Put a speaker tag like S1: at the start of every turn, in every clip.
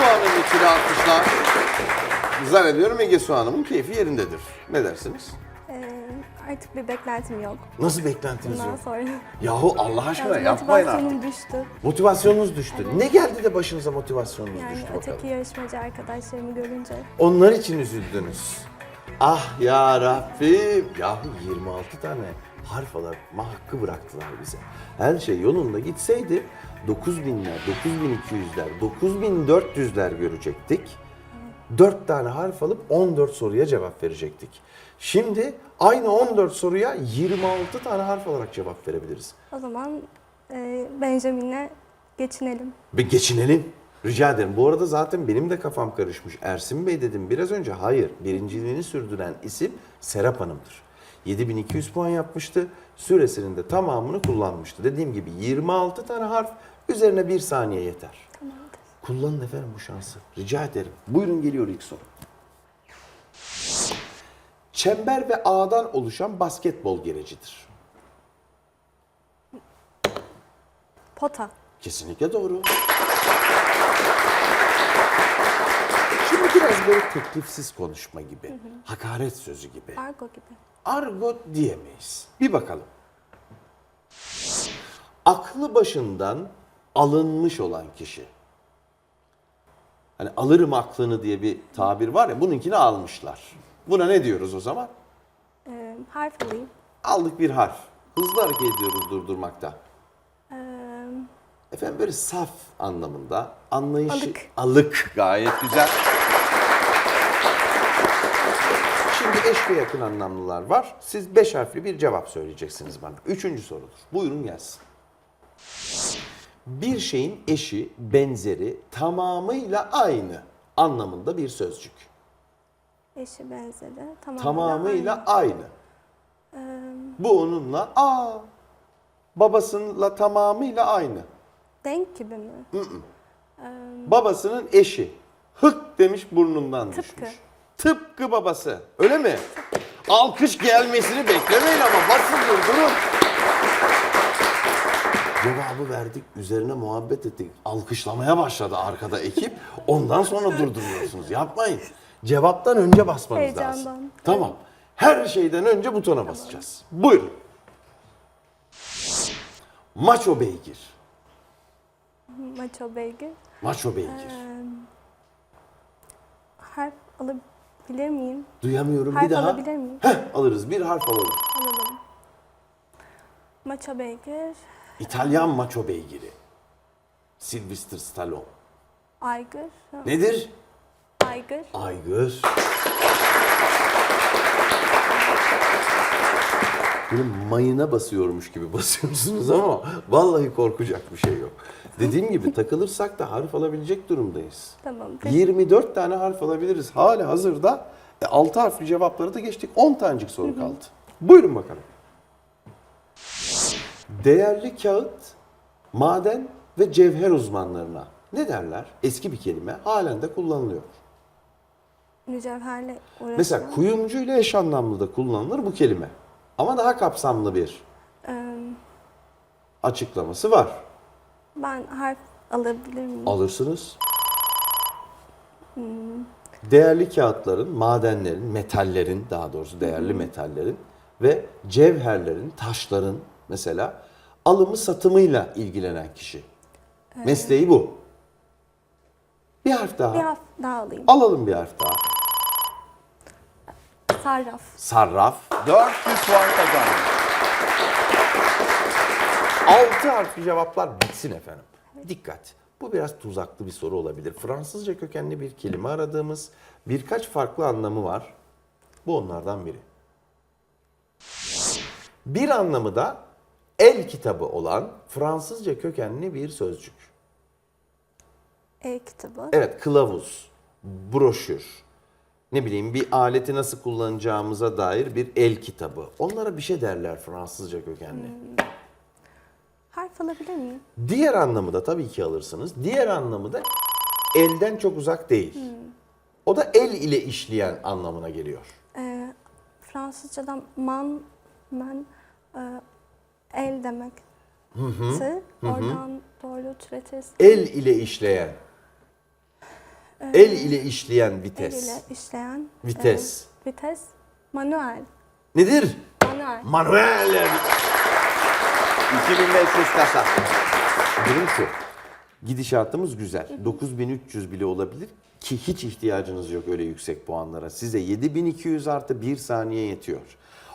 S1: Hanım için alkışlar. Zannediyorum Ege Su Hanım'ın keyfi yerindedir. Ne dersiniz?
S2: Ee, artık bir beklentim yok.
S1: Nasıl beklentiniz
S2: Bundan
S1: yok?
S2: sonra.
S1: Yahu Allah aşkına
S2: Biraz
S1: yapmayın artık.
S2: motivasyonum düştü.
S1: Motivasyonunuz düştü. Ne geldi de başınıza motivasyonunuz
S2: Yani
S1: düştü
S2: öteki
S1: bakalım?
S2: yarışmacı arkadaşlarımı görünce.
S1: Onlar için üzüldünüz. Ah ya Rabbim. Yahu 26 tane harf alma hakkı bıraktılar bize. Her şey yolunda gitseydi 9000'ler, 9200'ler, 9400'ler görecektik. 4 tane harf alıp 14 soruya cevap verecektik. Şimdi aynı 14 soruya 26 tane harf alarak cevap verebiliriz.
S2: O zaman e, Benjamin'le geçinelim.
S1: Bir geçinelim. Rica ederim. Bu arada zaten benim de kafam karışmış. Ersin Bey dedim biraz önce. Hayır. Birinciliğini sürdüren isim Serap Hanım'dır. 7200 puan yapmıştı. Süresinin de tamamını kullanmıştı. Dediğim gibi 26 tane harf. Üzerine bir saniye yeter.
S2: Tamamdır.
S1: Kullanın efendim bu şansı. Rica ederim. Buyurun geliyor ilk soru. Çember ve ağdan oluşan basketbol gerecidir.
S2: Pota.
S1: Kesinlikle doğru. Şimdi biraz böyle teklifsiz konuşma gibi, hakaret sözü gibi.
S2: Argo gibi.
S1: Argo diyemeyiz. Bir bakalım. Aklı başından alınmış olan kişi. Hani alırım aklını diye bir tabir var ya bununkini almışlar. Buna ne diyoruz o zaman?
S2: Ee, harf alayım.
S1: Aldık bir harf. Hızlı hareket ediyoruz durdurmakta.
S2: Ee,
S1: Efendim böyle saf anlamında anlayışı
S2: Alık.
S1: alık gayet güzel. Şimdi eş ve yakın anlamlılar var. Siz beş harfli bir cevap söyleyeceksiniz bana. Üçüncü sorudur. Buyurun gelsin. Bir şeyin eşi, benzeri, tamamıyla aynı anlamında bir sözcük.
S2: eşi benzeri. Tamamıyla,
S1: Tamamıyla
S2: aynı.
S1: aynı. Bu onunla aa babasıyla tamamıyla aynı.
S2: Denk gibi mi?
S1: Babasının eşi. Hık demiş burnundan
S2: Tıpkı.
S1: düşmüş. Tıpkı babası. Öyle mi? Alkış gelmesini beklemeyin ama basın durun. Cevabı verdik, üzerine muhabbet ettik. Alkışlamaya başladı arkada ekip. Ondan sonra durduruyorsunuz. Yapmayın. Cevaptan önce basmanız lazım.
S2: Heyecandan.
S1: Tamam. Her şeyden önce butona basacağız. Buyurun. Maço beygir.
S2: Maço beygir.
S1: Maço beygir.
S2: Harf alabilir miyim?
S1: Duyamıyorum
S2: Harf
S1: bir daha.
S2: alabilir miyim?
S1: Heh, alırız. Bir harf alalım.
S2: Alalım. Maço beygir.
S1: İtalyan maço beygiri. Sylvester Stallone.
S2: Aygır.
S1: Nedir?
S2: Aygır.
S1: Aygır. Böyle mayına basıyormuş gibi basıyorsunuz ama vallahi korkacak bir şey yok. Dediğim gibi takılırsak da harf alabilecek durumdayız.
S2: Tamam.
S1: 24 tane harf alabiliriz. Hala hazırda e, 6 harfli cevapları da geçtik. 10 tanecik soru kaldı. Buyurun bakalım. Değerli kağıt, maden ve cevher uzmanlarına ne derler? Eski bir kelime halen de kullanılıyor.
S2: Mücevherle uğraşan.
S1: Mesela kuyumcu ile eş anlamlı da kullanılır bu kelime. Ama daha kapsamlı bir
S2: Ee,
S1: açıklaması var.
S2: ben harf alabilir miyim?
S1: Alırsınız. Değerli kağıtların, madenlerin, metallerin daha doğrusu değerli metallerin ve cevherlerin, taşların mesela alımı satımıyla ilgilenen kişi. Mesleği bu. Bir harf daha.
S2: Bir harf daha alayım.
S1: Alalım bir harf daha.
S2: Sarraf.
S1: Sarraf. 400 puan kazandı. 6 harfli cevaplar bitsin efendim. Dikkat. Bu biraz tuzaklı bir soru olabilir. Fransızca kökenli bir kelime aradığımız birkaç farklı anlamı var. Bu onlardan biri. Bir anlamı da el kitabı olan Fransızca kökenli bir sözcük.
S2: E-kitabı.
S1: Evet, kılavuz, broşür, ne bileyim bir aleti nasıl kullanacağımıza dair bir el kitabı. Onlara bir şey derler Fransızca kökenli.
S2: Harf alabilir miyim?
S1: Diğer anlamı da tabii ki alırsınız. Diğer anlamı da elden çok uzak değil. O da el ile işleyen anlamına geliyor.
S2: Ee, Fransızcadan man, men, e, el demek. Oradan doğru türetirsin.
S1: El ile işleyen. El ile işleyen vites.
S2: El ile işleyen.
S1: Vites.
S2: e, vites. Manuel.
S1: Nedir?
S2: Manuel.
S1: Manuel. 2500 kasa. Durum şu. Gidişatımız güzel. 9300 bile olabilir ki hiç ihtiyacınız yok öyle yüksek puanlara. Size 7200 artı 1 saniye yetiyor.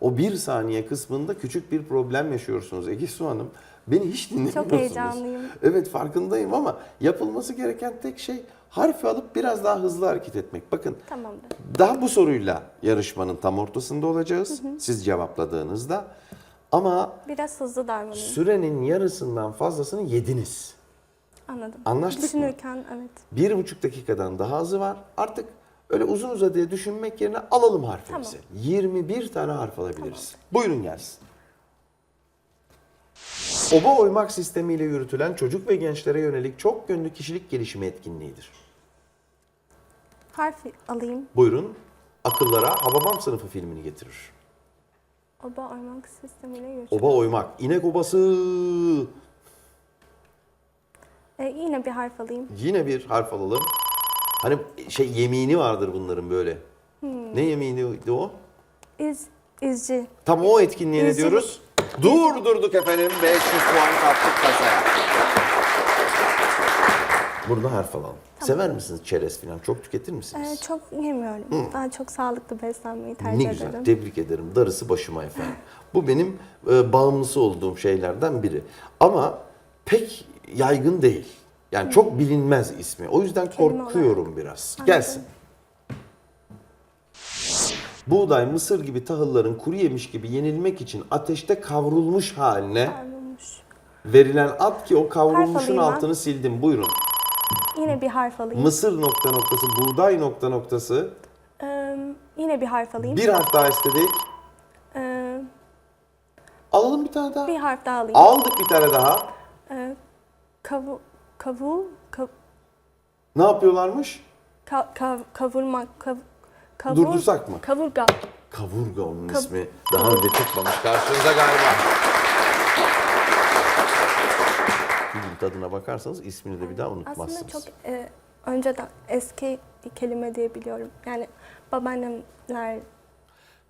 S1: O 1 saniye kısmında küçük bir problem yaşıyorsunuz Egisu Hanım. Beni hiç dinlemiyorsunuz.
S2: heyecanlıyım.
S1: Evet farkındayım ama yapılması gereken tek şey harfi alıp biraz daha hızlı hareket etmek. Bakın
S2: Tamamdır.
S1: daha bu soruyla yarışmanın tam ortasında olacağız. Siz cevapladığınızda. Ama
S2: Biraz hızlı davranayım.
S1: sürenin yarısından fazlasını yediniz.
S2: Anladım.
S1: Anlaştık mı?
S2: Düşünürken evet.
S1: Bir buçuk dakikadan daha azı var. Artık öyle uzun uzadıya düşünmek yerine alalım harfimizi. 21 tane harf alabiliriz. Buyurun gelsin. Oba oymak sistemiyle yürütülen çocuk ve gençlere yönelik çok yönlü kişilik gelişimi etkinliğidir.
S2: Harfi alayım.
S1: Buyurun akıllara Hababam sınıfı filmini getirir.
S2: Oba oymak sistemiyle yürütüyor.
S1: Oba oymak, inek obası.
S2: E, yine bir harf alayım.
S1: Yine bir harf alalım. Hani şey yemini vardır bunların böyle. Ne yeminiydi o?
S2: İz, izci.
S1: Tam o etkinliğe ne diyoruz? Dur durduk efendim. 500 puan kaptık kasaya. Burada harf alalım. Sever misiniz çerez falan? Çok tüketir misiniz?
S2: E, çok yemiyorum. Daha çok sağlıklı beslenmeyi tercih
S1: ne güzel.
S2: ederim.
S1: Tebrik ederim. Darısı başıma efendim. Bu benim e, bağımlısı olduğum şeylerden biri. Ama pek yaygın değil. Yani çok bilinmez ismi. O yüzden korkuyorum biraz. Gelsin. Buğday, mısır gibi tahılların kuru yemiş gibi yenilmek için ateşte kavrulmuş haline
S2: Kavrulmuş.
S1: verilen at ki o kavrulmuşun
S2: alayım ben.
S1: altını sildim. Buyurun.
S2: Yine bir harf alayım.
S1: Mısır nokta noktası, buğday nokta noktası.
S2: E, yine bir harf alayım.
S1: Bir harf daha istedik.
S2: E,
S1: Alalım bir tane daha.
S2: bir harf daha alayım.
S1: Aldık bir tane daha.
S2: E, kavu, kavu, kav,
S1: Ne yapıyorlarmış?
S2: ka, kav, kavurmak, kav, kavur,
S1: Durdursak mı?
S2: Kavurga.
S1: Kavurga onun
S2: Kav-
S1: ismi. Daha önce çıkmamış karşınıza galiba. Bir gün tadına bakarsanız ismini de bir daha unutmazsınız.
S2: Aslında çok e, önceden eski bir kelime diye biliyorum. Yani babaannemler,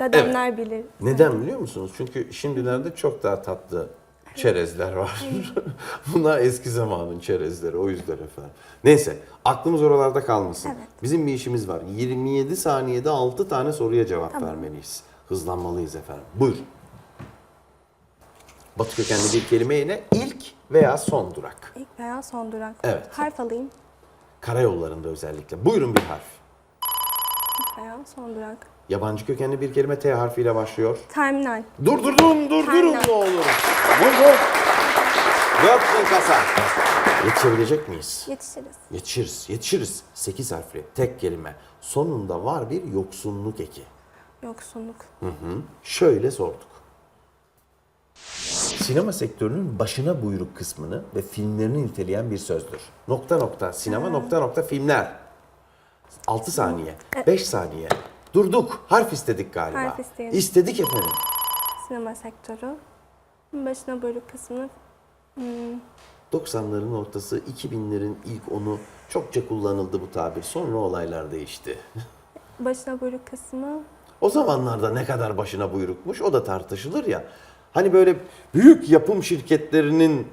S2: dedemler bilir.
S1: Neden biliyor musunuz? Çünkü şimdilerde çok daha tatlı çerezler var. Bunlar eski zamanın çerezleri o yüzden efendim. Neyse aklımız oralarda kalmasın.
S2: Evet.
S1: Bizim bir işimiz var. 27 saniyede 6 tane soruya cevap vermeliyiz. Hızlanmalıyız efendim. Buyurun. Batı kökenli bir kelime yine ilk veya son durak.
S2: İlk veya son durak.
S1: Evet.
S2: Harf alayım.
S1: Karayollarında özellikle. Buyurun bir harf.
S2: Veya son durak.
S1: Yabancı kökenli bir kelime T harfiyle başlıyor.
S2: Terminal.
S1: Durdurdum, durdurun
S2: Terminal.
S1: ne olur. Vur vur. 4000 kasa. Yetişebilecek miyiz?
S2: Yetişiriz.
S1: Yetişiriz, yetişiriz. 8 harfli, tek kelime. Sonunda var bir yoksunluk eki.
S2: Yoksunluk.
S1: Hı. Şöyle sorduk. Sinema sektörünün başına buyruk kısmını ve filmlerini niteleyen bir sözdür. Nokta nokta, sinema nokta nokta filmler. 6 saniye, 5 saniye. Durduk, harf istedik galiba.
S2: Harf isteyelim.
S1: İstedik efendim.
S2: Sinema sektörü. Başına buyruk kısmını
S1: 90'ların ortası, 2000'lerin ilk onu çokça kullanıldı bu tabir. Sonra olaylar değişti.
S2: başına buyruk kısmı
S1: O zamanlarda ne kadar başına buyrukmuş o da tartışılır ya. Hani böyle büyük yapım şirketlerinin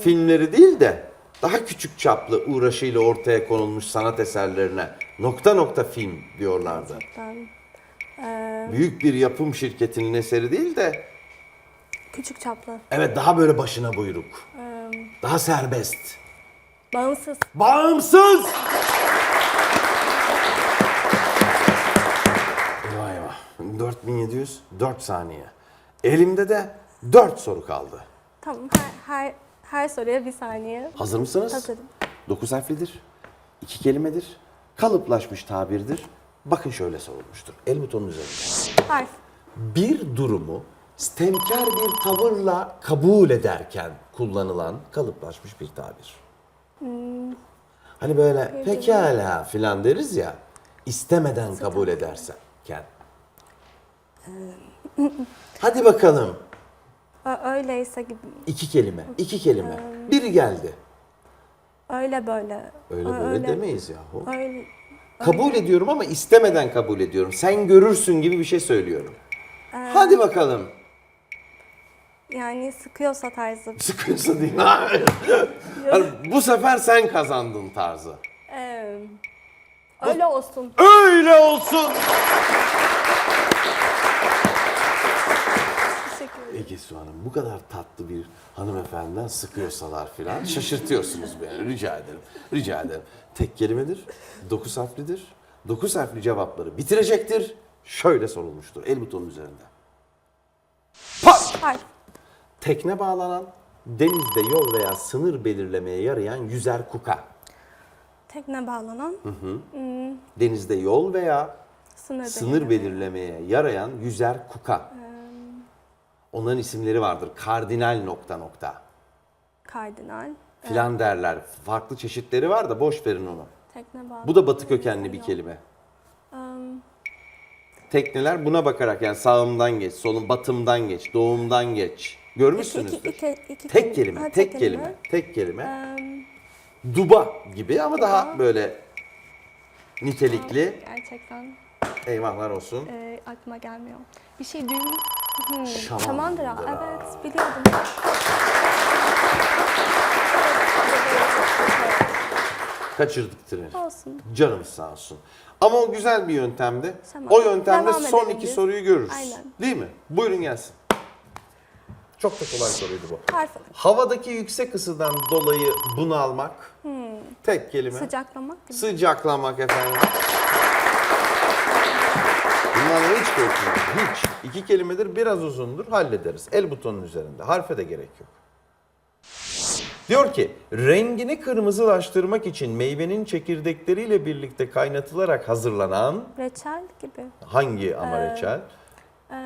S1: filmleri değil de daha küçük çaplı uğraşıyla ortaya konulmuş sanat eserlerine nokta nokta film diyorlardı.
S2: ben,
S1: Büyük bir yapım şirketinin eseri değil de
S2: küçük çaplı.
S1: evet daha böyle başına buyruk. Daha serbest.
S2: Bağımsız.
S1: Bağımsız! Eyvah eyvah. 4700, 4 saniye. Elimde de 4 soru kaldı.
S2: Tamam her, her, her soruya bir saniye.
S1: Hazır mısınız?
S2: Hazırım.
S1: 9 harflidir, 2 kelimedir, kalıplaşmış tabirdir. Bakın şöyle sorulmuştur. El butonun üzerinde.
S2: Harf.
S1: Bir durumu stemkar bir tavırla kabul ederken kullanılan kalıplaşmış bir tabir. Hani böyle pekala filan deriz ya, istemeden kabul edersen. Hadi bakalım.
S2: Öyleyse gibi.
S1: İki kelime, iki kelime. Biri geldi.
S2: Öyle böyle.
S1: Öyle böyle demeyiz yahu.
S2: Öyle,
S1: Kabul ediyorum ama istemeden kabul ediyorum. Sen görürsün gibi bir şey söylüyorum. Hadi bakalım.
S2: yani sıkıyorsa tarzı.
S1: Sıkıyorsa değil. Bu sefer sen kazandın tarzı.
S2: Ee, öyle olsun.
S1: Öyle olsun.
S2: Teşekkür ederim.
S1: Ege Su Hanım bu kadar tatlı bir hanımefendiden sıkıyorsalar filan şaşırtıyorsunuz beni. Rica ederim. Rica ederim. Tek kelimedir, dokuz harflidir. Dokuz harfli cevapları bitirecektir. Şöyle sorulmuştur el butonun üzerinde. Pat!
S2: Harf.
S1: Tekne bağlanan, denizde yol veya sınır belirlemeye yarayan yüzer kuka.
S2: Tekne bağlanan.
S1: Denizde yol veya
S2: Sınır,
S1: sınır belirlemeye yarayan yüzer kuka. Onların isimleri vardır. Kardinal nokta nokta.
S2: Kardinal.
S1: Filan derler. Farklı çeşitleri var da boş verin onu.
S2: Tekne bağlanan.
S1: Bu da batı kökenli bir kelime. Tekneler buna bakarak yani sağımdan geç, solun batımdan geç, doğumdan geç. Görmüşsünüzdür.
S2: İki- iki- iki- iki
S1: tek
S2: kelime.
S1: tek, kelime, tek kelime. Duba gibi ama daha böyle nitelikli.
S2: gerçekten
S1: Eyvahlar olsun.
S2: e, aklıma gelmiyor. Bir şey düğüm. Hmm,
S1: Şamandıra.
S2: Şamandıra. Evet biliyordum.
S1: Kaçırdık treni.
S2: Olsun.
S1: Canımız sağ olsun. Ama o güzel bir yöntemdi.
S2: Tamam.
S1: O yöntemde
S2: Devam
S1: son
S2: edelim
S1: iki
S2: biz.
S1: soruyu görürüz.
S2: Aynen.
S1: Değil mi? Buyurun gelsin. Çok da kolay soruydu bu.
S2: Harf.
S1: Havadaki yüksek ısıdan dolayı bunalmak. Tek kelime.
S2: Sıcaklamak gibi.
S1: Sıcaklamak efendim. Bunlarla hiç korkmuyorum. Hiç. İki kelimedir biraz uzundur hallederiz. El butonun üzerinde. Harfe de gerek yok. Diyor ki rengini kırmızılaştırmak için meyvenin çekirdekleriyle birlikte kaynatılarak hazırlanan
S2: Reçel gibi.
S1: hangi ama
S2: Ee,
S1: reçel?
S2: Em,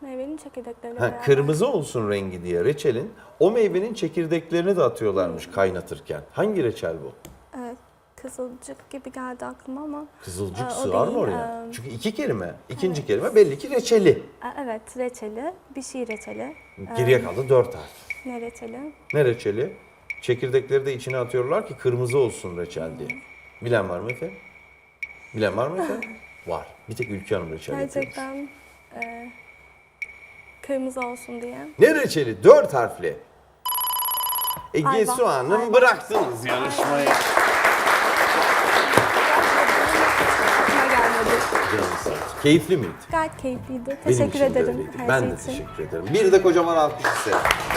S2: meyvenin çekirdekleriyle
S1: Ha,
S2: beraber.
S1: kırmızı olsun rengi diye reçelin o meyvenin çekirdeklerini de atıyorlarmış kaynatırken. Hangi reçel bu?
S2: Evet. Kızılcık gibi geldi aklıma ama.
S1: Kızılcık
S2: o
S1: sığar mı oraya?
S2: em,
S1: Çünkü iki kelime. İkinci kelime belli ki reçeli.
S2: Aa, Evet reçeli. Bir şey reçeli.
S1: Geriye kaldı dört harf.
S2: Ne reçeli?
S1: Ne reçeli? Çekirdekleri de içine atıyorlar ki kırmızı olsun reçel diye. Bilen var mı efendim? Bilen var mı efendim? var. Bir tek Ülke Hanım reçel yapıyormuş.
S2: Gerçekten e, kırmızı olsun diye.
S1: Ne reçeli? Dört harfli. Ege
S2: Ayva.
S1: Su Hanım bıraktınız yarışmayı. Keyifli miydi?
S2: Gayet keyifliydi.
S1: Benim
S2: Teşekkür
S1: için de
S2: ederim
S1: öyleydi.
S2: her
S1: Ben
S2: şey
S1: de
S2: için.
S1: teşekkür ederim. Bir de kocaman alkış isterim.